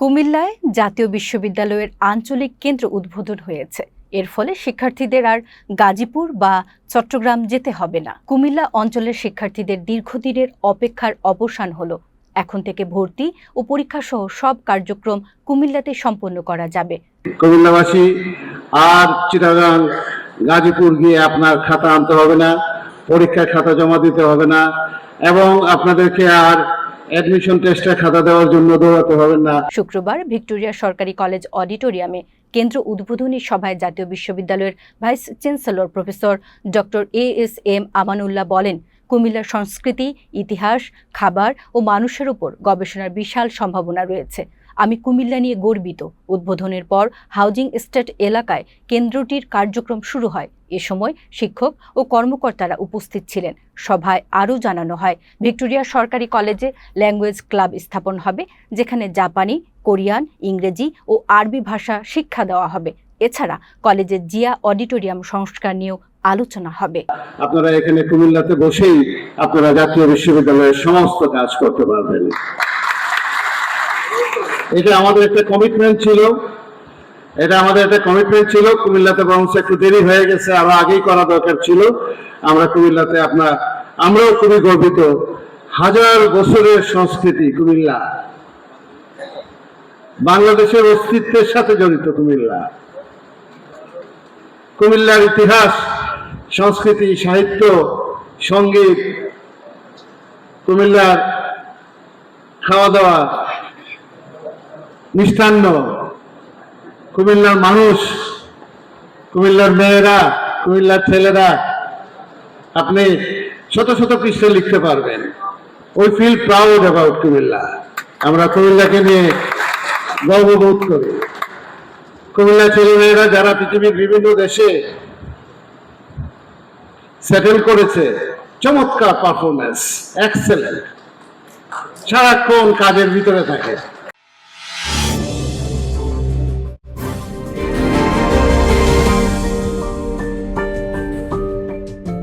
কুমিল্লায় জাতীয় বিশ্ববিদ্যালয়ের আঞ্চলিক কেন্দ্র উদ্বোধন হয়েছে। এর ফলে শিক্ষার্থীদের আর গাজীপুর বা চট্টগ্রাম যেতে হবে না। কুমিল্লা অঞ্চলের শিক্ষার্থীদের দীর্ঘদিনের অপেক্ষার অবসান হলো। এখন থেকে ভর্তি ও পরীক্ষা সহ সব কার্যক্রম কুমিল্লাতে সম্পন্ন করা যাবে। কুমিল্লাবাসী আর চিটাগাং, গাজীপুর গিয়ে আপনার খাতা আনতে হবে না, পরীক্ষার খাতা জমা দিতে হবে না, এবং আপনাদেরকে আর অ্যাডমিশন খাতা দেওয়ার জন্য দৌড়াতে হবে না। শুক্রবার ভিক্টোরিয়া সরকারি কলেজ অডিটোরিয়ামে কেন্দ্র উদ্বোধনী সভায় জাতীয় বিশ্ববিদ্যালয়ের vice chancellor professor doctor A S M Amanullah বলেন, কুমিল্লার সংস্কৃতি, ইতিহাস, খাবার ও মানুষের উপর গবেষণার বিশাল সম্ভাবনা রয়েছে। আমি কুমিল্লা নিয়ে গর্বিত। উদ্বোধনের পর হাউজিং এস্টেট এলাকায় কেন্দ্রটির কার্যক্রম শুরু হয়। এ সময় শিক্ষক ও কর্মকর্তারা উপস্থিত ছিলেন। সভায় আরও জানানো হয়, ভিক্টোরিয়া সরকারি কলেজে ল্যাঙ্গুয়েজ ক্লাব স্থাপন হবে, যেখানে জাপানি, কোরিয়ান, ইংরেজি ও আরবি ভাষা শিক্ষা দেওয়া হবে। এছাড়া কলেজের জিয়া অডিটোরিয়াম সংস্কার নিয়েও আলোচনা হবে। আপনারা এখানে কুমিল্লাতে বসেই আপনারা জাতীয় বিশ্ববিদ্যালয়ের সমস্ত কাজ করতে পারবেন। এটা আমাদের একটা কমিটমেন্ট ছিল, এটা আমাদের একটা কমিটমেন্ট ছিল। কুমিল্লাতে বরং একটু দেরি হয়ে গেছে, আরও আগেই করা দরকার ছিল। আমরা কুমিল্লাতে আপনার, আমরাও খুবই গর্বিত। হাজার বছরের সংস্কৃতি কুমিল্লা। বাংলাদেশের অস্তিত্বের সাথে জড়িত কুমিল্লা। কুমিল্লার ইতিহাস, সংস্কৃতি, সাহিত্য, সংগীত, কুমিল্লার খাওয়া দাওয়া মিষ্টান্ন কুমিল্লার মানুষ, কুমিল্লার মেয়েরা, কুমিল্লার ছেলেরা, আপনি শত শত পৃষ্ঠে লিখতে পারবেন। We feel proud about Comilla. আমরা কুমিল্লাকে নিয়ে গর্ববোধ করি। কুমিল্লা ছেলেমেয়েরা যারা পৃথিবীর বিভিন্ন দেশে সেটেল করেছে, চমৎকার পারফরমেন্স এক্সেলেন্ট সারাক্ষণ কাজের ভিতরে থাকে।